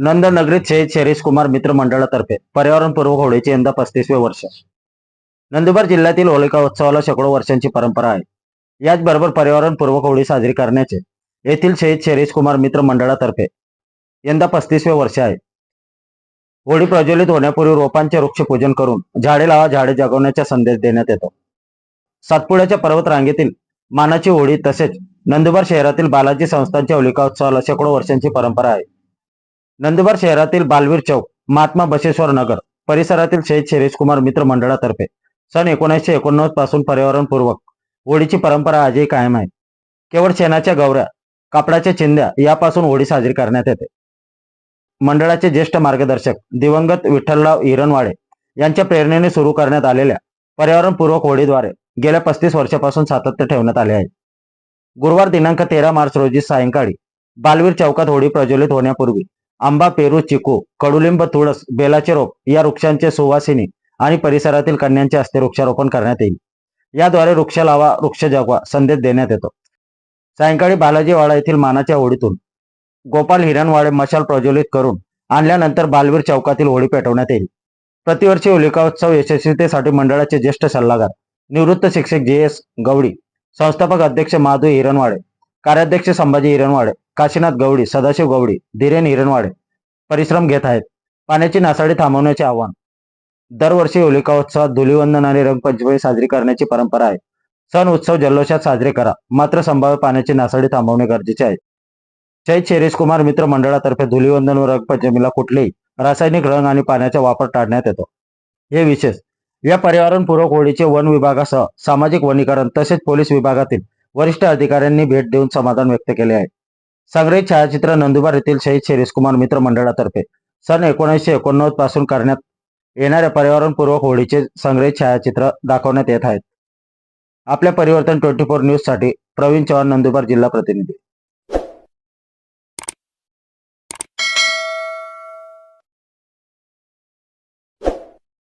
नंदनगरीत शहीद शरीश कुमार मित्र मंडळातर्फे पर्यावरणपूर्वक होळीचे यंदा पस्तीसवे वर्ष. नंदुरबार जिल्ह्यातील होलिका उत्सवाला शेकडो वर्षांची परंपरा आहे. याचबरोबर पर्यावरणपूर्वक होळी साजरी करण्याचे येथील शहीद शरीश कुमार मित्र मंडळातर्फे यंदा पस्तीसवे वर्ष आहे. होळी प्रज्वलित होण्यापूर्वी रोपांचे वृक्षपूजन करून झाडे लावा झाडे जगवण्याचा संदेश देण्यात येतो. सातपुड्याच्या पर्वत रांगेतील मानाची होळी तसेच नंदुरबार शहरातील बालाजी संस्थांच्या होलिका उत्सवाला शेकडो वर्षांची परंपरा आहे. नंदुरबार शहरातील बालवीर चौक महात्मा बसेश्वर नगर परिसरातील शहीद शिरीष कुमार मित्र मंडळातर्फे सन एकोणीसशे एकोणनव्वदपासून पर्यावरणपूर्वक होळीची परंपरा आजही कायम आहे. केवळ शेणाच्या गौऱ्या कापडाच्या चिंध्या यापासून होळी साजरी करण्यात येते. मंडळाचे ज्येष्ठ मार्गदर्शक दिवंगत विठ्ठलराव हिरणवाडे यांच्या प्रेरणेने सुरू करण्यात आलेल्या पर्यावरणपूर्वक होळीद्वारे गेल्या पस्तीस वर्षापासून सातत्य ठेवण्यात आले आहे. गुरुवार दिनांक तेरा मार्च रोजी सायंकाळी बालवीर चौकात होळी प्रज्वलित होण्यापूर्वी आंबा पेरू चिकू कडुलिंब तुळस बेलाचे रोप या वृक्षांचे सुवासिनी आणि परिसरातील कन्यांचे हस्ते वृक्षारोपण करण्यात येईल. याद्वारे वृक्ष लावा वृक्ष जगवा संदेश देण्यात येतो. सायंकाळी बालाजीवाडा येथील मानाच्या होळीतून गोपाल हिरणवाडे मशाल प्रज्वलित करून आणल्यानंतर बालवीर चौकातील होळी पेटवण्यात येईल. प्रतिवर्षी होलिका उत्सव यशस्वीतेसाठी मंडळाचे ज्येष्ठ सल्लागार निवृत्त शिक्षक जे एस गवडी संस्थापक अध्यक्ष माधू हिरणवाडे कार्याध्यक्ष संभाजी हिरणवाडे काशीनाथ गवडी सदाशिव गवडी धीरेन हिरणवाडे परिश्रम घेत आहेत. पाण्याची नासाडी थांबवण्याचे आव्हान. दरवर्षी होलिका उत्सवात धुलीवंदन आणि रंगपंचमी साजरी करण्याची परंपरा आहे. सण उत्सव जल्लोषात साजरे करा. मात्र संभाव्य पाण्याची नासाडी थांबवणे गरजेचे आहे. शहीद शेरीष कुमार मित्र मंडळातर्फे धुलीवंदन व रंगपंचमीला कुठलेही रासायनिक रंग आणि पाण्याचा वापर टाळण्यात येतो. हे विशेष. या पर्यावरणपूरक होळीचे वन विभागासह सामाजिक वनीकरण तसेच पोलीस विभागातील वरिष्ठ अधिकाऱ्यांनी भेट देऊन समाधान व्यक्त केले आहे. संग्रहित छायाचित्र नंदुरबार येथील शहीद शिरीष कुमार मित्र मंडळातर्फे सन एकोणीसशे एकोणनव्वदपासून करण्यात येणाऱ्या पर्यावरणपूर्वक होळीचे संग्रहित छायाचित्र दाखवण्यात येत आहेत. आपल्या परिवर्तन ट्वेंटी फोर न्यूजसाठी प्रवीण चव्हाण नंदुरबार जिल्हा प्रतिनिधी.